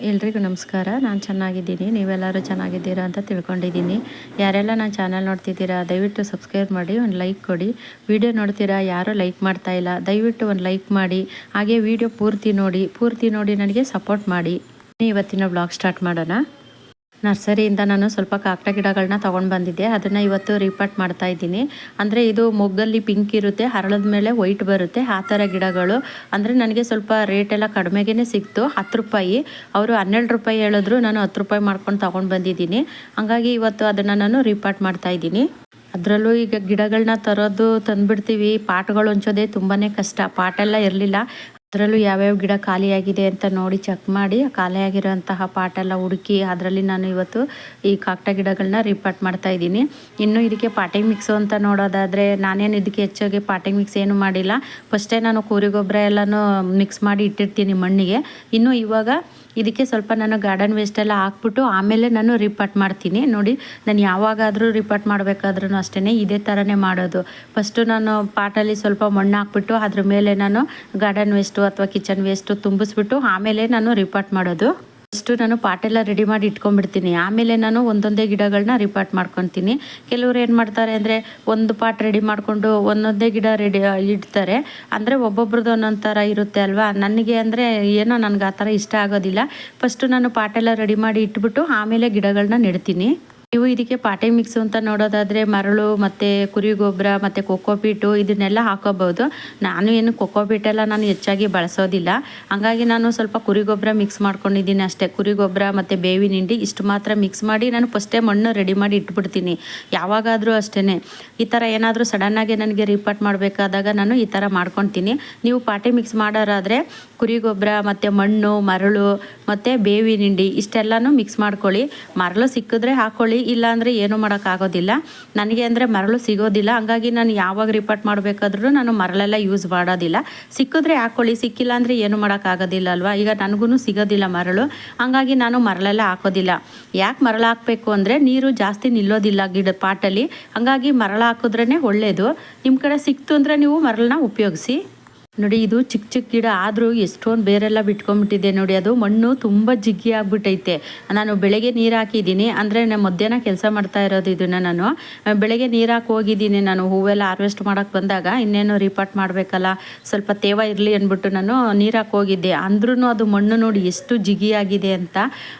ಎಲ್ರಿಗೂ ನಮಸ್ಕಾರ. ನಾನು ಚೆನ್ನಾಗಿದ್ದೀನಿ. ನೀವೆಲ್ಲರೂ ಚೆನ್ನಾಗಿದ್ದೀರಾ ಅಂತ ತಿಳ್ಕೊಂಡಿದ್ದೀನಿ. ಯಾರೆಲ್ಲ ನನ್ನ ಚಾನಲ್ ನೋಡ್ತಿದ್ದೀರಾ, ದಯವಿಟ್ಟು ಸಬ್ಸ್ಕ್ರೈಬ್ ಮಾಡಿ, ಒಂದು ಲೈಕ್ ಕೊಡಿ. ವಿಡಿಯೋ ನೋಡ್ತೀರಾ, ಯಾರೂ ಲೈಕ್ ಮಾಡ್ತಾ ಇಲ್ಲ, ದಯವಿಟ್ಟು ಒಂದು ಲೈಕ್ ಮಾಡಿ. ಹಾಗೆ ವಿಡಿಯೋ ಪೂರ್ತಿ ನೋಡಿ ಪೂರ್ತಿ ನೋಡಿ ನನಗೆ ಸಪೋರ್ಟ್ ಮಾಡಿ. ಇವತ್ತಿನ ಬ್ಲಾಗ್ ಸ್ಟಾರ್ಟ್ ಮಾಡೋಣ. ನರ್ಸರಿಯಿಂದ ನಾನು ಸ್ವಲ್ಪ ಕಾಕಡ ಗಿಡಗಳನ್ನ ತೊಗೊಂಡು ಬಂದಿದ್ದೆ. ಅದನ್ನು ಇವತ್ತು ರೀಪಾಟ್ ಮಾಡ್ತಾ ಇದ್ದೀನಿ. ಅಂದರೆ ಇದು ಮೊಗ್ಗಲ್ಲಿ ಪಿಂಕ್ ಇರುತ್ತೆ, ಹರಳದ ಮೇಲೆ ವೈಟ್ ಬರುತ್ತೆ. ಆ ಥರ ಗಿಡಗಳು. ಅಂದರೆ ನನಗೆ ಸ್ವಲ್ಪ ರೇಟ್ ಎಲ್ಲ ಕಡಿಮೆಗೇ ಸಿಕ್ತು, ಹತ್ತು ರೂಪಾಯಿ. ಅವರು ಹನ್ನೆರಡು ರೂಪಾಯಿ ಹೇಳಿದ್ರು, ನಾನು ಹತ್ತು ರೂಪಾಯಿ ಮಾಡ್ಕೊಂಡು ತೊಗೊಂಡು ಬಂದಿದ್ದೀನಿ. ಹಾಗಾಗಿ ಇವತ್ತು ಅದನ್ನು ನಾನು ರಿಪಾರ್ಟ್ ಮಾಡ್ತಾ ಇದ್ದೀನಿ. ಅದರಲ್ಲೂ ಈಗ ಗಿಡಗಳನ್ನ ತರೋದು ತಂದುಬಿಡ್ತೀವಿ. ಪಾಟ್ಗಳು ಹೊಂಚೋದೇ ತುಂಬಾ ಕಷ್ಟ. ಪಾಟೆಲ್ಲ ಇರಲಿಲ್ಲ. ಅದರಲ್ಲೂ ಯಾವ್ಯಾವ ಗಿಡ ಖಾಲಿಯಾಗಿದೆ ಅಂತ ನೋಡಿ ಚೆಕ್ ಮಾಡಿ ಖಾಲಿಯಾಗಿರೋಂತಹ ಪಾಟೆಲ್ಲ ಹುಡುಕಿ ಅದರಲ್ಲಿ ನಾನು ಇವತ್ತು ಈ ಕಾಕ್ಟ ಗಿಡಗಳನ್ನ ರಿಪಾರ್ಟ್ ಮಾಡ್ತಾ ಇದ್ದೀನಿ. ಇನ್ನು ಇದಕ್ಕೆ ಪಾಟಿಂಗ್ ಮಿಕ್ಸು ಅಂತ ನೋಡೋದಾದರೆ ನಾನೇನು ಇದಕ್ಕೆ ಹೆಚ್ಚಾಗಿ ಪಾಟಿಂಗ್ ಮಿಕ್ಸ್ ಏನು ಮಾಡಿಲ್ಲ. ಫಸ್ಟೇ ನಾನು ಕೂರಿ ಗೊಬ್ಬರ ಎಲ್ಲನೂ ಮಿಕ್ಸ್ ಮಾಡಿ ಇಟ್ಟಿರ್ತೀನಿ ಮಣ್ಣಿಗೆ. ಇನ್ನು ಇವಾಗ ಇದಕ್ಕೆ ಸ್ವಲ್ಪ ನಾನು ಗಾರ್ಡನ್ ವೇಸ್ಟ್ ಎಲ್ಲ ಹಾಕ್ಬಿಟ್ಟು ಆಮೇಲೆ ನಾನು ರಿಪಾರ್ಟ್ ಮಾಡ್ತೀನಿ. ನೋಡಿ, ನಾನು ಯಾವಾಗಾದರೂ ರಿಪಾರ್ಟ್ ಮಾಡಬೇಕಾದ್ರೂ ಅಷ್ಟೇ ಇದೇ ಥರನೇ ಮಾಡೋದು. ಫಸ್ಟು ನಾನು ಪಾಟಲ್ಲಿ ಸ್ವಲ್ಪ ಮಣ್ಣು ಹಾಕ್ಬಿಟ್ಟು ಅದ್ರ ಮೇಲೆ ನಾನು ಗಾರ್ಡನ್ ವೇಸ್ಟು ಅಥವಾ ಕಿಚನ್ ವೇಸ್ಟು ತುಂಬಿಸ್ಬಿಟ್ಟು ಆಮೇಲೆ ನಾನು ರಿಪಾರ್ಟ್ ಮಾಡೋದು. ಫಸ್ಟು ನಾನು ಪಾಟೆಲ್ಲ ರೆಡಿ ಮಾಡಿ ಇಟ್ಕೊಂಡ್ಬಿಡ್ತೀನಿ. ಆಮೇಲೆ ನಾನು ಒಂದೊಂದೇ ಗಿಡಗಳನ್ನ ರಿಪಾರ್ಟ್ ಮಾಡ್ಕೊತೀನಿ. ಕೆಲವರು ಏನು ಮಾಡ್ತಾರೆ ಅಂದರೆ ಒಂದು ಪಾಟ್ ರೆಡಿ ಮಾಡಿಕೊಂಡು ಒಂದೊಂದೇ ಗಿಡ ರೆಡಿ ಇಡ್ತಾರೆ. ಅಂದರೆ ಒಬ್ಬೊಬ್ರದ್ದು ಒಂದೊಂದು ಥರ ಇರುತ್ತೆ ಅಲ್ವಾ? ನನಗೆ ಅಂದರೆ ಏನೋ ನನಗೆ ಆ ಥರ ಇಷ್ಟ ಆಗೋದಿಲ್ಲ. ಫಸ್ಟು ನಾನು ಪಾಟೆಲ್ಲ ರೆಡಿ ಮಾಡಿ ಇಟ್ಬಿಟ್ಟು ಆಮೇಲೆ ಗಿಡಗಳನ್ನ ನೆಡ್ತೀನಿ. ನೀವು ಇದಕ್ಕೆ ಪಾಟೆ ಮಿಕ್ಸು ಅಂತ ನೋಡೋದಾದರೆ ಮರಳು ಮತ್ತು ಕುರಿ ಗೊಬ್ಬರ ಮತ್ತು ಕೊಕ್ಕೋಪೀಟು ಇದನ್ನೆಲ್ಲ ಹಾಕೋಬೋದು. ನಾನು ಏನು ಕೊಕ್ಕೋಪೀಟೆಲ್ಲ ನಾನು ಹೆಚ್ಚಾಗಿ ಬಳಸೋದಿಲ್ಲ. ಹಾಗಾಗಿ ನಾನು ಸ್ವಲ್ಪ ಕುರಿ ಗೊಬ್ಬರ ಮಿಕ್ಸ್ ಮಾಡ್ಕೊಂಡಿದ್ದೀನಿ ಅಷ್ಟೇ. ಕುರಿ ಗೊಬ್ಬರ ಮತ್ತು ಬೇವಿನ ಹಿಂಡಿ ಇಷ್ಟು ಮಾತ್ರ ಮಿಕ್ಸ್ ಮಾಡಿ ನಾನು ಫಸ್ಟೇ ಮಣ್ಣು ರೆಡಿ ಮಾಡಿ ಇಟ್ಬಿಡ್ತೀನಿ. ಯಾವಾಗಾದರೂ ಅಷ್ಟೇ ಈ ಥರ ಏನಾದರೂ ಸಡನ್ನಾಗಿ ನನಗೆ ರಿಪಾರ್ಟ್ ಮಾಡಬೇಕಾದಾಗ ನಾನು ಈ ಥರ ಮಾಡ್ಕೊತೀನಿ. ನೀವು ಪಾಟೆ ಮಿಕ್ಸ್ ಮಾಡೋರಾದರೆ ಕುರಿ ಗೊಬ್ಬರ ಮತ್ತು ಮಣ್ಣು, ಮರಳು ಮತ್ತು ಬೇವಿನ ಹಿಂಡಿ ಇಷ್ಟೆಲ್ಲನೂ ಮಿಕ್ಸ್ ಮಾಡ್ಕೊಳ್ಳಿ. ಮರಳು ಸಿಕ್ಕಿದ್ರೆ ಹಾಕ್ಕೊಳ್ಳಿ ಇಲ್ಲ ಅಂದರೆ ಏನೂ ಮಾಡೋಕ್ಕಾಗೋದಿಲ್ಲ ನನಗೆ ಅಂದರೆ ಮರಳು ಸಿಗೋದಿಲ್ಲ. ಹಂಗಾಗಿ ನಾನು ಯಾವಾಗ ರಿಪೋರ್ಟ್ ಮಾಡಬೇಕಾದ್ರೂ ನಾನು ಮರಳೆಲ್ಲ ಯೂಸ್ ಮಾಡೋದಿಲ್ಲ. ಸಿಕ್ಕಿದ್ರೆ ಹಾಕ್ಕೊಳ್ಳಿ ಸಿಕ್ಕಿಲ್ಲ ಅಂದರೆ ಏನು ಮಾಡೋಕ್ಕಾಗೋದಿಲ್ಲ ಅಲ್ವಾ? ಈಗ ನನಗೂ ಸಿಗೋದಿಲ್ಲ ಮರಳು. ಹಂಗಾಗಿ ನಾನು ಮರಳೆಲ್ಲ ಹಾಕೋದಿಲ್ಲ. ಯಾಕೆ ಮರಳು ಹಾಕಬೇಕು ಅಂದರೆ ನೀರು ಜಾಸ್ತಿ ನಿಲ್ಲೋದಿಲ್ಲ ಗಿಡ ಪಾಟಲ್ಲಿ. ಹಂಗಾಗಿ ಮರಳು ಹಾಕಿದ್ರೇ ಒಳ್ಳೆಯದು ನಿಮ್ಮ ಕಡೆ ಸಿಕ್ತು ಅಂದರೆ ನೀವು ಮರಳನ್ನ ಉಪಯೋಗಿಸಿ. ನೋಡಿ, ಇದು ಚಿಕ್ಕ ಚಿಕ್ಕ ಗಿಡ ಆದರೂ ಎಷ್ಟೊಂದು ಬೇರೆಲ್ಲ ಬಿಟ್ಕೊಂಡ್ಬಿಟ್ಟಿದೆ ನೋಡಿ, ಅದು ಮಣ್ಣು ತುಂಬ ಜಿಗ್ಗಿ ಆಗ್ಬಿಟ್ಟೈತೆ. ನಾನು ಬೆಳಗ್ಗೆ ನೀರು ಹಾಕಿದ್ದೀನಿ, ಅಂದರೆ ನಾನು ಮಧ್ಯಾಹ್ನ ಕೆಲಸ ಮಾಡ್ತಾ ಇರೋದು ಇದನ್ನು ನಾನು. ಬೆಳಗ್ಗೆ ನೀರು ಹಾಕಿ ಹೋಗಿದ್ದೀನಿ ನಾನು, ಹೂವೆಲ್ಲ ಹಾರ್ವೆಸ್ಟ್ ಮಾಡೋಕ್ಕೆ ಬಂದಾಗ, ಇನ್ನೇನು ರಿಪಾರ್ಟ್ ಮಾಡಬೇಕಲ್ಲ, ಸ್ವಲ್ಪ ತೇವ ಇರಲಿ ಅಂದ್ಬಿಟ್ಟು ನಾನು ನೀರು ಹಾಕಿ ಹೋಗಿದ್ದೆ. ಅಂದ್ರೂ ಅದು ಮಣ್ಣು ನೋಡಿ ಎಷ್ಟು ಜಿಗಿ ಆಗಿದೆ ಅಂತ.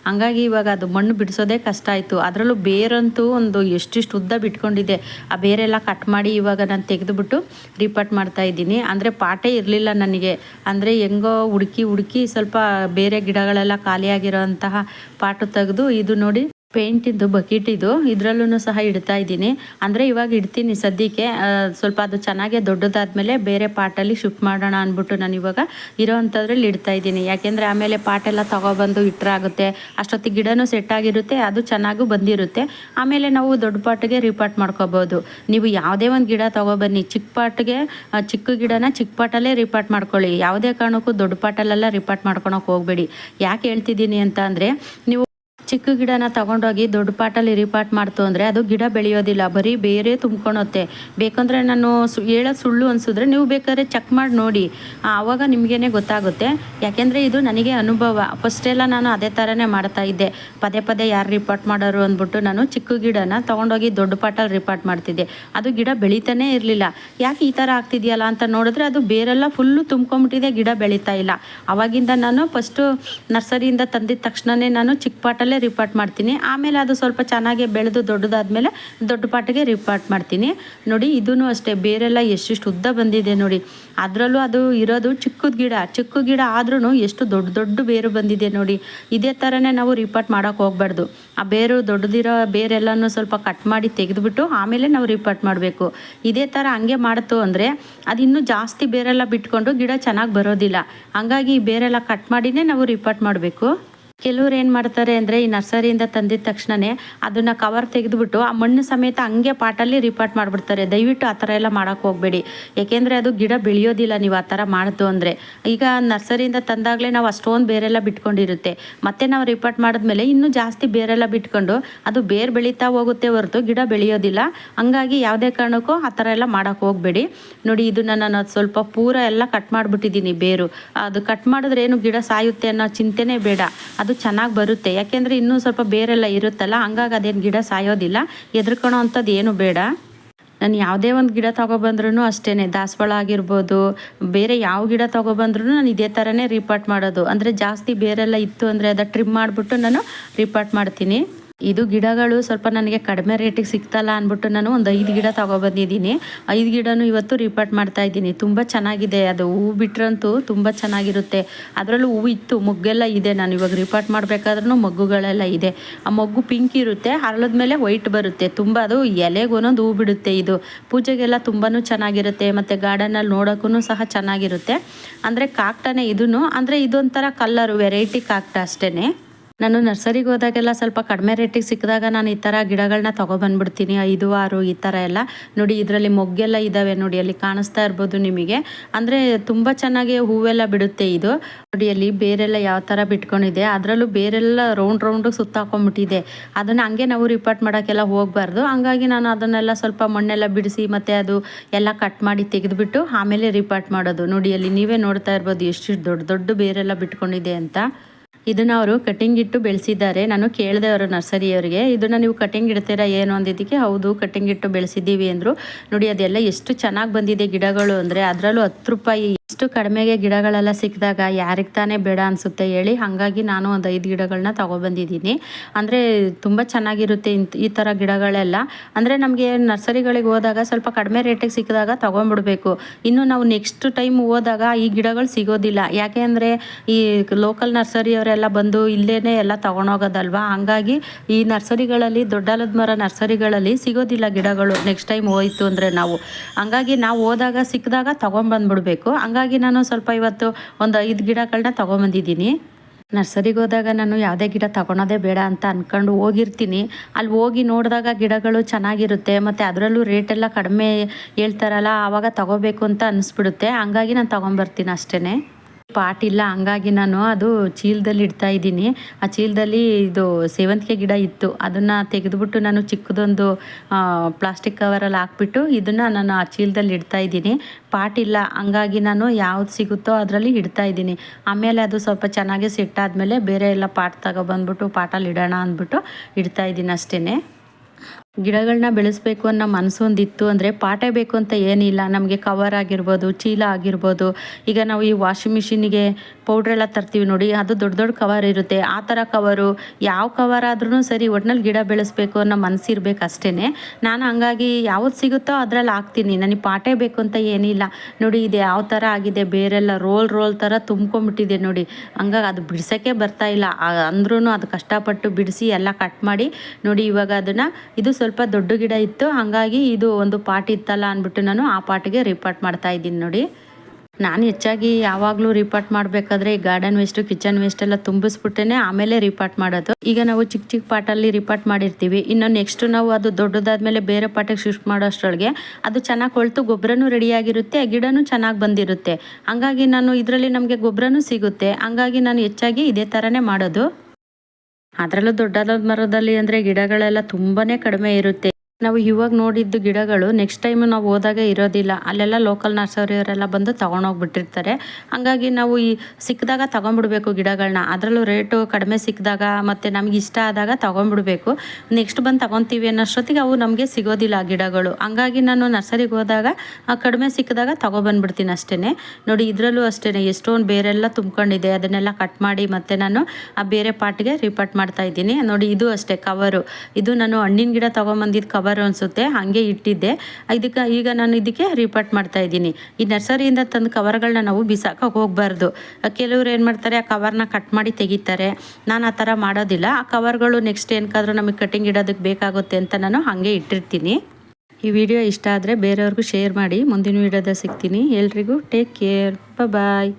ಹಂಗಾಗಿ ಇವಾಗ ಅದು ಮಣ್ಣು ಬಿಡಿಸೋದೇ ಕಷ್ಟ ಆಯಿತು. ಅದರಲ್ಲೂ ಬೇರಂತೂ ಒಂದು ಎಷ್ಟಿಷ್ಟು ಉದ್ದ ಬಿಟ್ಕೊಂಡಿದೆ. ಆ ಬೇರೆಲ್ಲ ಕಟ್ ಮಾಡಿ ಇವಾಗ ನಾನು ತೆಗೆದುಬಿಟ್ಟು ರಿಪಾರ್ಟ್ ಮಾಡ್ತಾ ಇದ್ದೀನಿ. ಅಂದರೆ ಪಾಟೆ ಇರಲಿಲ್ಲ ನನಗೆ. ಅಂದರೆ ಹೆಂಗೋ ಹುಡುಕಿ ಹುಡುಕಿ ಸ್ವಲ್ಪ ಬೇರೆ ಗಿಡಗಳೆಲ್ಲ ಖಾಲಿಯಾಗಿರೋ ಅಂತಹ ಪಾಟು ತೆಗೆದು ಇದು ನೋಡಿ ಪೇಂಟಿದ್ದು ಬಕೆಟ್ ಇದು. ಇದರಲ್ಲೂ ಸಹ ಇಡ್ತಾ ಇದ್ದೀನಿ. ಅಂದರೆ ಇವಾಗ ಇಡ್ತೀನಿ ಸದ್ಯಕ್ಕೆ. ಸ್ವಲ್ಪ ಅದು ಚೆನ್ನಾಗೆ ದೊಡ್ಡದಾದ್ಮೇಲೆ ಬೇರೆ ಪಾಟಲ್ಲಿ ಶಿಫ್ಟ್ ಮಾಡೋಣ ಅಂದ್ಬಿಟ್ಟು ನಾನು ಇವಾಗ ಇರೋ ಅಂಥದ್ರಲ್ಲಿ ಇಡ್ತಾ ಇದ್ದೀನಿ. ಯಾಕೆಂದರೆ ಆಮೇಲೆ ಪಾಟೆಲ್ಲ ತೊಗೊಬಂದು ಇಟ್ಟರಾಗುತ್ತೆ ಅಷ್ಟೊತ್ತಿಗೆ ಗಿಡನೂ ಸೆಟ್ ಆಗಿರುತ್ತೆ, ಅದು ಚೆನ್ನಾಗೂ ಬಂದಿರುತ್ತೆ. ಆಮೇಲೆ ನಾವು ದೊಡ್ಡ ಪಾಟಿಗೆ ರೀಪಾಟ್ ಮಾಡ್ಕೋಬೋದು. ನೀವು ಯಾವುದೇ ಒಂದು ಗಿಡ ತೊಗೊಬನ್ನಿ. ಚಿಕ್ಕ ಪಾಟ್ಗೆ ಚಿಕ್ಕ ಗಿಡನ ಚಿಕ್ಕ ಪಾಟಲ್ಲೇ ರಿಪಾರ್ಟ್ ಮಾಡ್ಕೊಳ್ಳಿ. ಯಾವುದೇ ಕಾರಣಕ್ಕೂ ದೊಡ್ಡ ಪಾಟಲ್ಲೆಲ್ಲ ರಿಪಾರ್ಟ್ ಮಾಡ್ಕೊಳಕ್ಕೆ ಹೋಗಬೇಡಿ. ಯಾಕೆ ಹೇಳ್ತಿದ್ದೀನಿ ಅಂತ ಅಂದರೆ, ನೀವು ಚಿಕ್ಕ ಗಿಡನ ತಗೊಂಡೋಗಿ ದೊಡ್ಡ ಪಾಟಲ್ಲಿ ರಿಪಾಟ್ ಮಾಡ್ತು ಅಂದರೆ ಅದು ಗಿಡ ಬೆಳೆಯೋದಿಲ್ಲ. ಬರೀ ಬೇರೆ ತುಂಬ್ಕೊಳುತ್ತೆ. ಬೇಕಂದರೆ ನಾನು ಸು ಹೇಳೋ ಸುಳ್ಳು ಅನಿಸಿದ್ರೆ ನೀವು ಬೇಕಾದ್ರೆ ಚೆಕ್ ಮಾಡಿ ನೋಡಿ. ಆವಾಗ ನಿಮಗೇನೆ ಗೊತ್ತಾಗುತ್ತೆ. ಯಾಕೆಂದರೆ ಇದು ನನಗೆ ಅನುಭವ. ಫಸ್ಟೆಲ್ಲ ನಾನು ಅದೇ ಥರನೇ ಮಾಡ್ತಾ ಇದ್ದೆ. ಪದೇ ಪದೇ ಯಾರು ರಿಪಾರ್ಟ್ ಮಾಡೋರು ಅಂದ್ಬಿಟ್ಟು ನಾನು ಚಿಕ್ಕ ಗಿಡನ ತೊಗೊಂಡೋಗಿ ದೊಡ್ಡ ಪಾಟಲ್ಲಿ ರಿಪಾರ್ಟ್ ಮಾಡ್ತಿದ್ದೆ. ಅದು ಗಿಡ ಬೆಳೀತಾನೇ ಇರಲಿಲ್ಲ. ಯಾಕೆ ಈ ಥರ ಆಗ್ತಿದೆಯಲ್ಲ ಅಂತ ನೋಡಿದ್ರೆ ಅದು ಬೇರೆಲ್ಲ ಫುಲ್ಲು ತುಂಬ್ಕೊಂಬಿಟ್ಟಿದೆ, ಗಿಡ ಬೆಳೀತಾ ಇಲ್ಲ. ಆವಾಗಿಂದ ನಾನು ಫಸ್ಟು ನರ್ಸರಿಯಿಂದ ತಂದಿದ ತಕ್ಷಣವೇ ನಾನು ಚಿಕ್ಕ ಪಾಟಲ್ಲೇ ರಿಪಾರ್ಟ್ ಮಾಡ್ತೀನಿ. ಆಮೇಲೆ ಅದು ಸ್ವಲ್ಪ ಚೆನ್ನಾಗಿ ಬೆಳೆದು ದೊಡ್ಡದಾದ್ಮೇಲೆ ದೊಡ್ಡ ಪಾಟಿಗೆ ರಿಪಾರ್ಟ್ ಮಾಡ್ತೀನಿ. ನೋಡಿ ಇದೂ ಅಷ್ಟೇ, ಬೇರೆಲ್ಲ ಎಷ್ಟೆಷ್ಟು ಉದ್ದ ಬಂದಿದೆ ನೋಡಿ. ಅದರಲ್ಲೂ ಅದು ಇರೋದು ಚಿಕ್ಕದ ಗಿಡ. ಚಿಕ್ಕ ಗಿಡ ಆದ್ರೂ ಎಷ್ಟು ದೊಡ್ಡ ದೊಡ್ಡ ಬೇರು ಬಂದಿದೆ ನೋಡಿ. ಇದೇ ಥರನೇ ನಾವು ರಿಪಾರ್ಟ್ ಮಾಡೋಕೆ ಹೋಗ್ಬಾರ್ದು. ಆ ಬೇರು ದೊಡ್ಡದಿರೋ ಬೇರೆಲ್ಲನೂ ಸ್ವಲ್ಪ ಕಟ್ ಮಾಡಿ ತೆಗೆದುಬಿಟ್ಟು ಆಮೇಲೆ ನಾವು ರಿಪಾರ್ಟ್ ಮಾಡಬೇಕು. ಇದೇ ಥರ ಹಂಗೆ ಮಾಡ್ತು ಅಂದರೆ ಅದು ಇನ್ನೂ ಜಾಸ್ತಿ ಬೇರೆಲ್ಲ ಬಿಟ್ಕೊಂಡು ಗಿಡ ಚೆನ್ನಾಗಿ ಬರೋದಿಲ್ಲ. ಹಂಗಾಗಿ ಬೇರೆಲ್ಲ ಕಟ್ ಮಾಡಿನೇ ನಾವು ರಿಪಾರ್ಟ್ ಮಾಡಬೇಕು. ಕೆಲವ್ರು ಏನು ಮಾಡ್ತಾರೆ ಅಂದರೆ ಈ ನರ್ಸರಿಯಿಂದ ತಂದಿದ ತಕ್ಷಣವೇ ಅದನ್ನು ಕವರ್ ತೆಗೆದುಬಿಟ್ಟು ಆ ಮಣ್ಣು ಸಮೇತ ಹಂಗೆ ಪಾಟಲ್ಲಿ ರಿಪಾರ್ಟ್ ಮಾಡಿಬಿಡ್ತಾರೆ. ದಯವಿಟ್ಟು ಆ ಥರ ಎಲ್ಲ ಮಾಡೋಕ್ಕೆ ಹೋಗಬೇಡಿ. ಏಕೆಂದರೆ ಅದು ಗಿಡ ಬೆಳೆಯೋದಿಲ್ಲ ನೀವು ಆ ಥರ ಮಾಡಿದ್ದು ಅಂದರೆ. ಈಗ ನರ್ಸರಿಯಿಂದ ತಂದಾಗಲೇ ನಾವು ಅಷ್ಟೊಂದು ಬೇರೆಲ್ಲ ಬಿಟ್ಕೊಂಡಿರುತ್ತೆ. ಮತ್ತೆ ನಾವು ರಿಪಾರ್ಟ್ ಮಾಡಿದ್ಮೇಲೆ ಇನ್ನೂ ಜಾಸ್ತಿ ಬೇರೆಲ್ಲ ಬಿಟ್ಕೊಂಡು ಅದು ಬೇರೆ ಬೆಳೀತಾ ಹೋಗುತ್ತೆ ಹೊರತು ಗಿಡ ಬೆಳೆಯೋದಿಲ್ಲ. ಹಂಗಾಗಿ ಯಾವುದೇ ಕಾರಣಕ್ಕೂ ಆ ಥರ ಎಲ್ಲ ಮಾಡೋಕ್ಕೆ ಹೋಗಬೇಡಿ. ನೋಡಿ, ಇದನ್ನು ನಾನು ಸ್ವಲ್ಪ ಪೂರ ಎಲ್ಲ ಕಟ್ ಮಾಡಿಬಿಟ್ಟಿದ್ದೀನಿ ಬೇರು. ಅದು ಕಟ್ ಮಾಡಿದ್ರೆ ಏನು ಗಿಡ ಸಾಯುತ್ತೆ ಅನ್ನೋ ಚಿಂತೆನೇ ಬೇಡ. ಅದು ಚೆನ್ನಾಗಿ ಬರುತ್ತೆ. ಯಾಕೆಂದರೆ ಇನ್ನೂ ಸ್ವಲ್ಪ ಬೇರೆಲ್ಲ ಇರುತ್ತಲ್ಲ, ಹಂಗಾಗಿ ಅದೇನು ಗಿಡ ಸಾಯೋದಿಲ್ಲ. ಎದ್ರುಕೊಳೋ ಅಂಥದ್ದು ಏನು ಬೇಡ. ನಾನು ಯಾವುದೇ ಒಂದು ಗಿಡ ತೊಗೊಬಂದ್ರೂ ಅಷ್ಟೇ ದಾಸವಾಳ ಆಗಿರ್ಬೋದು, ಬೇರೆ ಯಾವ ಗಿಡ ತೊಗೊಬಂದ್ರೂ ನಾನು ಇದೇ ಥರನೇ ರಿಪಾರ್ಟ್ ಮಾಡೋದು. ಅಂದರೆ ಜಾಸ್ತಿ ಬೇರೆಲ್ಲ ಇತ್ತು ಅಂದರೆ ಅದು ಟ್ರಿಮ್ ಮಾಡಿಬಿಟ್ಟು ನಾನು ರಿಪಾರ್ಟ್ ಮಾಡ್ತೀನಿ. ಇದು ಗಿಡಗಳು ಸ್ವಲ್ಪ ನನಗೆ ಕಡಿಮೆ ರೇಟಿಗೆ ಸಿಗ್ತಲ್ಲ ಅಂದ್ಬಿಟ್ಟು ನಾನು ಒಂದು ಐದು ಗಿಡ ತೊಗೊಬಂದಿದ್ದೀನಿ. ಐದು ಗಿಡನೂ ಇವತ್ತು ರಿಪೋರ್ಟ್ ಮಾಡ್ತಾ ಇದ್ದೀನಿ. ತುಂಬ ಚೆನ್ನಾಗಿದೆ. ಅದು ಹೂವು ಬಿಟ್ರಂತೂ ತುಂಬ ಚೆನ್ನಾಗಿರುತ್ತೆ. ಅದರಲ್ಲೂ ಹೂವು ಇತ್ತು. ಮೊಗ್ಗೆಲ್ಲ ಇದೆ. ನಾನು ಇವಾಗ ರಿಪೋರ್ಟ್ ಮಾಡಬೇಕಾದ್ರೂ ಮೊಗ್ಗುಗಳೆಲ್ಲ ಇದೆ. ಆ ಮೊಗ್ಗು ಪಿಂಕ್ ಇರುತ್ತೆ. ಹರಳದ ಮೇಲೆ ವೈಟ್ ಬರುತ್ತೆ. ತುಂಬ ಅದು ಎಲೆಗೆ ಒಂದೊಂದು ಬಿಡುತ್ತೆ ಇದು. ಪೂಜೆಗೆಲ್ಲ ತುಂಬಾ ಚೆನ್ನಾಗಿರುತ್ತೆ. ಮತ್ತು ಗಾರ್ಡನಲ್ಲಿ ನೋಡೋಕ್ಕೂ ಸಹ ಚೆನ್ನಾಗಿರುತ್ತೆ. ಅಂದರೆ ಕಾಕ್ಟನೇ ಇದೂ ಅಂದರೆ ಇದೊಂಥರ ಕಲ್ಲರು ವೆರೈಟಿ ಕಾಕ್ಟ ಅಷ್ಟೇ ನಾನು ನರ್ಸರಿಗೆ ಹೋದಾಗೆಲ್ಲ ಸ್ವಲ್ಪ ಕಡಿಮೆ ರೇಟಿಗೆ ಸಿಕ್ಕಿದಾಗ ನಾನು ಈ ಥರ ಗಿಡಗಳನ್ನ ತೊಗೊಬಂದ್ಬಿಡ್ತೀನಿ, ಐದು, ಆರು ಈ ಥರ ಎಲ್ಲ. ನೋಡಿ, ಇದರಲ್ಲಿ ಮೊಗ್ಗೆಲ್ಲ ಇದ್ದಾವೆ ನೋಡಿ, ಅಲ್ಲಿ ಕಾಣಿಸ್ತಾ ಇರ್ಬೋದು ನಿಮಗೆ. ಅಂದರೆ ತುಂಬ ಚೆನ್ನಾಗಿ ಹೂವೆಲ್ಲ ಬಿಡುತ್ತೆ ಇದು. ನೋಡಿ, ಅಲ್ಲಿ ಬೇರೆಲ್ಲ ಯಾವ ಥರ ಬಿಟ್ಕೊಂಡಿದೆ. ಅದರಲ್ಲೂ ಬೇರೆಲ್ಲ ರೌಂಡ್ ರೌಂಡ್ ಸುತ್ತಾಕೊಂಡ್ಬಿಟ್ಟಿದೆ ಅದನ್ನು ಹಂಗೆ ನಾವು ರಿಪಾರ್ಟ್ ಮಾಡೋಕ್ಕೆಲ್ಲ ಹೋಗಬಾರ್ದು. ಹಂಗಾಗಿ ನಾನು ಅದನ್ನೆಲ್ಲ ಸ್ವಲ್ಪ ಮಣ್ಣೆಲ್ಲ ಬಿಡಿಸಿ ಮತ್ತು ಅದು ಎಲ್ಲ ಕಟ್ ಮಾಡಿ ತೆಗೆದುಬಿಟ್ಟು ಆಮೇಲೆ ರಿಪಾರ್ಟ್ ಮಾಡೋದು. ನೋಡಿ, ಅಲ್ಲಿ ನೀವೇ ನೋಡ್ತಾ ಇರ್ಬೋದು ಎಷ್ಟು ದೊಡ್ಡ ದೊಡ್ಡ ಬೇರೆಲ್ಲ ಬಿಟ್ಕೊಂಡಿದೆ ಅಂತ. ಇದನ್ನ ಅವರು ಕಟಿಂಗ್ ಇಟ್ಟು ಬೆಳೆಸಿದ್ದಾರೆ. ನಾನು ಕೇಳಿದೆ ಅವರು ನರ್ಸರಿಯವರಿಗೆ ಇದನ್ನ ನೀವು ಕಟಿಂಗ್ ಇಡ್ತೀರಾ ಏನು? ಅಂದಿದ್ದಕ್ಕೆ, ಹೌದು ಕಟಿಂಗ್ ಇಟ್ಟು ಬೆಳೆಸಿದ್ದೀವಿ ಅಂದರು. ನೋಡಿ, ಅದೆಲ್ಲ ಎಷ್ಟು ಚೆನ್ನಾಗಿ ಬಂದಿದೆ ಗಿಡಗಳು ಅಂದರೆ ಅದರಲ್ಲೂ ಹತ್ತು ರೂಪಾಯಿ ಇಷ್ಟು ಕಡಿಮೆಗೆ ಗಿಡಗಳೆಲ್ಲ ಸಿಕ್ಕಿದಾಗ ಯಾರಿಗೆ ತಾನೇ ಬೇಡ ಅನಿಸುತ್ತೆ ಹೇಳಿ ಹಾಗಾಗಿ ನಾನು ಒಂದು ಐದು ಗಿಡಗಳನ್ನ ತೊಗೊಬಂದಿದ್ದೀನಿ. ಅಂದರೆ ತುಂಬ ಚೆನ್ನಾಗಿರುತ್ತೆ ಈ ಥರ ಗಿಡಗಳೆಲ್ಲ. ಅಂದರೆ ನಮಗೆ ನರ್ಸರಿಗಳಿಗೆ ಹೋದಾಗ ಸ್ವಲ್ಪ ಕಡಿಮೆ ರೇಟಿಗೆ ಸಿಕ್ಕಿದಾಗ ತೊಗೊಂಡ್ಬಿಡ್ಬೇಕು ಇನ್ನು ನಾವು ನೆಕ್ಸ್ಟ್ ಟೈಮ್ ಹೋದಾಗ ಈ ಗಿಡಗಳು ಸಿಗೋದಿಲ್ಲ. ಯಾಕೆ ಅಂದರೆ ಈ ಲೋಕಲ್ ನರ್ಸರಿಯವರೆಲ್ಲ ಬಂದು ಇಲ್ಲೇ ಎಲ್ಲ ತೊಗೊಂಡೋಗೋದಲ್ವಾ? ಹಂಗಾಗಿ ಈ ನರ್ಸರಿಗಳಲ್ಲಿ, ದೊಡ್ಡಾಲದ ಮರ ನರ್ಸರಿಗಳಲ್ಲಿ ಸಿಗೋದಿಲ್ಲ ಗಿಡಗಳು ನೆಕ್ಸ್ಟ್ ಟೈಮ್ ಹೋಯಿತು ಅಂದರೆ ನಾವು. ಹಂಗಾಗಿ ನಾವು ಹೋದಾಗ ಸಿಕ್ಕಿದಾಗ ತೊಗೊಂಬಂದ್ಬಿಡ್ಬೇಕು. ಹಂಗಾಗಿ ನಾನು ಸ್ವಲ್ಪ ಇವತ್ತು ಒಂದು ಐದು ಗಿಡಗಳನ್ನ ತೊಗೊಂಬಂದಿದ್ದೀನಿ. ನರ್ಸರಿಗೆ ಹೋದಾಗ ನಾನು ಯಾವುದೇ ಗಿಡ ತಗೊಳೋದೇ ಬೇಡ ಅಂತ ಅಂದ್ಕೊಂಡು ಹೋಗಿರ್ತೀನಿ. ಅಲ್ಲಿ ಹೋಗಿ ನೋಡಿದಾಗ ಗಿಡಗಳು ಚೆನ್ನಾಗಿರುತ್ತೆ, ಮತ್ತು ಅದರಲ್ಲೂ ರೇಟೆಲ್ಲ ಕಡಿಮೆ ಹೇಳ್ತಾರಲ್ಲ, ಆವಾಗ ತಗೋಬೇಕು ಅಂತ ಅನಿಸ್ಬಿಡುತ್ತೆ. ಹಂಗಾಗಿ ನಾನು ತೊಗೊಂಬರ್ತೀನಿ ಅಷ್ಟೇ ಪಾಟ್ ಇಲ್ಲ, ಹಂಗಾಗಿ ನಾನು ಅದು ಚೀಲದಲ್ಲಿ ಇಡ್ತಾ ಇದ್ದೀನಿ. ಆ ಚೀಲದಲ್ಲಿ ಇದು ಸೇವಂತಿಗೆ ಗಿಡ ಇತ್ತು. ಅದನ್ನು ತೆಗೆದುಬಿಟ್ಟು ನಾನು ಚಿಕ್ಕದೊಂದು ಪ್ಲಾಸ್ಟಿಕ್ ಕವರಲ್ಲಿ ಹಾಕ್ಬಿಟ್ಟು ಇದನ್ನು ನಾನು ಆ ಚೀಲದಲ್ಲಿ ಇಡ್ತಾ ಇದ್ದೀನಿ. ಪಾಟ್ ಇಲ್ಲ, ಹಂಗಾಗಿ ನಾನು ಯಾವ್ದು ಸಿಗುತ್ತೋ ಅದರಲ್ಲಿ ಇಡ್ತಾ ಇದ್ದೀನಿ. ಆಮೇಲೆ ಅದು ಸ್ವಲ್ಪ ಚೆನ್ನಾಗಿ ಸೆಟ್ ಆದಮೇಲೆ ಬೇರೆ ಎಲ್ಲ ಪಾಟ್ ತಗೊಬಂದ್ಬಿಟ್ಟು ಪಾಟಲ್ಲಿ ಇಡೋಣ ಅಂದ್ಬಿಟ್ಟು ಇಡ್ತಾ ಇದ್ದೀನಿ ಅಷ್ಟೇ ಗಿಡಗಳನ್ನ ಬೆಳೆಸಬೇಕು ಅನ್ನೋ ಮನಸ್ಸು ಒಂದಿತ್ತು ಅಂದರೆ ಪಾಟೆ ಬೇಕು ಅಂತ ಏನಿಲ್ಲ. ನಮಗೆ ಕವರ್ ಆಗಿರ್ಬೋದು, ಚೀಲ ಆಗಿರ್ಬೋದು. ಈಗ ನಾವು ಈ ವಾಷಿಂಗ್ ಮಿಷಿನಿಗೆ ಪೌಡ್ರೆಲ್ಲ ತರ್ತೀವಿ ನೋಡಿ, ಅದು ದೊಡ್ಡ ದೊಡ್ಡ ಕವರ್ ಇರುತ್ತೆ. ಆ ಥರ ಕವರು ಯಾವ ಕವರ್ ಆದ್ರೂ ಸರಿ ಒಟ್ನಲ್ಲಿ ಗಿಡ ಬೆಳೆಸಬೇಕು ಅನ್ನೋ ಮನಸ್ಸಿರ್ಬೇಕು ಅಷ್ಟೇ ನಾನು ಹಂಗಾಗಿ ಯಾವ್ದು ಸಿಗುತ್ತೋ ಅದರಲ್ಲಿ ಹಾಕ್ತೀನಿ. ನನಗೆ ಪಾಟೇ ಬೇಕು ಅಂತ ಏನಿಲ್ಲ. ನೋಡಿ, ಇದು ಯಾವ ಥರ ಆಗಿದೆ, ಬೇರೆಲ್ಲ ರೋಲ್ ರೋಲ್ ಥರ ತುಂಬ್ಕೊಂಬಿಟ್ಟಿದೆ ನೋಡಿ. ಹಂಗಾಗಿ ಅದು ಬಿಡ್ಸೋಕ್ಕೆ ಬರ್ತಾ ಇಲ್ಲ. ಅಂದ್ರೂ ಅದು ಕಷ್ಟಪಟ್ಟು ಬಿಡಿಸಿ ಎಲ್ಲ ಕಟ್ ಮಾಡಿ ನೋಡಿ ಇವಾಗ ಅದನ್ನು ಇದು ಸ್ವಲ್ಪ ದೊಡ್ಡ ಗಿಡ ಇತ್ತು. ಹಾಗಾಗಿ ಇದು ಒಂದು ಪಾಟ್ ಇತ್ತಲ್ಲ ಅಂದ್ಬಿಟ್ಟು ನಾನು ಆ ಪಾಟಿಗೆ ರಿಪಾರ್ಟ್ ಮಾಡ್ತಾ ಇದ್ದೀನಿ ನೋಡಿ. ನಾನು ಹೆಚ್ಚಾಗಿ ಯಾವಾಗಲೂ ರಿಪಾರ್ಟ್ ಮಾಡಬೇಕಾದ್ರೆ ಈ ಗಾರ್ಡನ್ ವೇಸ್ಟು ಕಿಚನ್ ವೇಸ್ಟ್ ಎಲ್ಲ ತುಂಬಿಸ್ಬಿಟ್ಟೇ ಆಮೇಲೆ ರಿಪಾರ್ಟ್ ಮಾಡೋದು. ಈಗ ನಾವು ಚಿಕ್ಕ ಚಿಕ್ಕ ಪಾಟಲ್ಲಿ ರಿಪಾರ್ಟ್ ಮಾಡಿರ್ತೀವಿ. ಇನ್ನು ನೆಕ್ಸ್ಟ್ ನಾವು ಅದು ದೊಡ್ಡದಾದ್ಮೇಲೆ ಬೇರೆ ಪಾಟಿಗೆ ಶಿಫ್ಟ್ ಮಾಡೋ ಅಷ್ಟರೊಳಗೆ ಅದು ಚೆನ್ನಾಗಿ ಕೊಳ್ತು, ಗೊಬ್ಬರನೂ ರೆಡಿಯಾಗಿರುತ್ತೆ ಗಿಡನೂ ಚೆನ್ನಾಗಿ ಬಂದಿರುತ್ತೆ. ಹಂಗಾಗಿ ನಾನು ಇದರಲ್ಲಿ ನಮಗೆ ಗೊಬ್ಬರನೂ ಸಿಗುತ್ತೆ. ಹಂಗಾಗಿ ನಾನು ಹೆಚ್ಚಾಗಿ ಇದೇ ಥರನೇ ಮಾಡೋದು. ಅದರಲ್ಲೂ ದೊಡ್ಡದಾದ ಮರದಲ್ಲಿ ಅಂದರೆ ಗಿಡಗಳೆಲ್ಲ ತುಂಬಾ ಕಡಿಮೆ ಇರುತ್ತೆ. ನಾವು ಇವಾಗ ನೋಡಿದ್ದು ಗಿಡಗಳು ನೆಕ್ಸ್ಟ್ ಟೈಮ್ ನಾವು ಹೋದಾಗ ಇರೋದಿಲ್ಲ. ಅಲ್ಲೆಲ್ಲ ಲೋಕಲ್ ನರ್ಸರಿಯವರೆಲ್ಲ ಬಂದು ತೊಗೊಂಡೋಗ್ಬಿಟ್ಟಿರ್ತಾರೆ ಹಾಗಾಗಿ ನಾವು ಈ ಸಿಕ್ಕಿದಾಗ ತೊಗೊಂಡ್ಬಿಡ್ಬೇಕು ಗಿಡಗಳನ್ನ ಅದರಲ್ಲೂ ರೇಟು ಕಡಿಮೆ ಸಿಕ್ಕಿದಾಗ ಮತ್ತು ನಮಗೆ ಇಷ್ಟ ಆದಾಗ ತೊಗೊಂಡ್ಬಿಡ್ಬೇಕು. ನೆಕ್ಸ್ಟ್ ಬಂದು ತೊಗೊತೀವಿ ಅನ್ನೋಷ್ಟೊತ್ತಿಗೆ ಅವು ನಮಗೆ ಸಿಗೋದಿಲ್ಲ ಆ ಗಿಡಗಳು. ಹಂಗಾಗಿ ನಾನು ನರ್ಸರಿಗೆ ಹೋದಾಗ ಕಡಿಮೆ ಸಿಕ್ಕಿದಾಗ ತೊಗೊಬಂದ್ಬಿಡ್ತೀನಿ ಅಷ್ಟೇ ನೋಡಿ ಇದರಲ್ಲೂ ಅಷ್ಟೇ ಎಷ್ಟೊಂದು ಬೇರೆಲ್ಲ ತುಂಬ್ಕೊಂಡಿದೆ. ಅದನ್ನೆಲ್ಲ ಕಟ್ ಮಾಡಿ ಮತ್ತು ನಾನು ಆ ಬೇರೆ ಪಾಟ್ಗೆ ರಿಪಾರ್ಟ್ ಮಾಡ್ತಾ ಇದ್ದೀನಿ. ನೋಡಿ ಇದು ಅಷ್ಟೇ ಕವರು ಇದು ನಾನು ಹಣ್ಣಿನ ಗಿಡ ತೊಗೊಂಬಂದಿದ್ದು ಕವರ್ ಕವರ್ ಅನಿಸುತ್ತೆ, ಹಾಗೆ ಇಟ್ಟಿದ್ದೆ. ಇದಕ್ಕೆ ಈಗ ನಾನು ಇದಕ್ಕೆ ರಿಪೋರ್ಟ್ ಮಾಡ್ತಾ ಇದ್ದೀನಿ. ಈ ನರ್ಸರಿಯಿಂದ ತಂದು ಕವರ್ಗಳನ್ನ ನಾವು ಬಿಸಾಕೋಕೆ ಹೋಗಬಾರ್ದು. ಕೆಲವರು ಏನು ಮಾಡ್ತಾರೆ, ಆ ಕವರ್ನ ಕಟ್ ಮಾಡಿ ತೆಗಿತಾರೆ. ನಾನು ಆ ಥರ ಮಾಡೋದಿಲ್ಲ. ಆ ಕವರ್ಗಳು ನೆಕ್ಸ್ಟ್ ಏನಕ್ಕಾದ್ರೂ ನಮಗೆ ಕಟಿಂಗ್ ಇಡೋದಕ್ಕೆ ಬೇಕಾಗುತ್ತೆ ಅಂತ ನಾನು ಹಾಗೆ ಇಟ್ಟಿರ್ತೀನಿ. ಈ ವಿಡಿಯೋ ಇಷ್ಟ ಆದರೆ ಬೇರೆಯವ್ರಿಗೂ ಶೇರ್ ಮಾಡಿ. ಮುಂದಿನ ವಿಡಿಯೋದ ಸಿಗ್ತೀನಿ. ಎಲ್ರಿಗೂ ಟೇಕ್ ಕೇರ್ ಬಾಯ್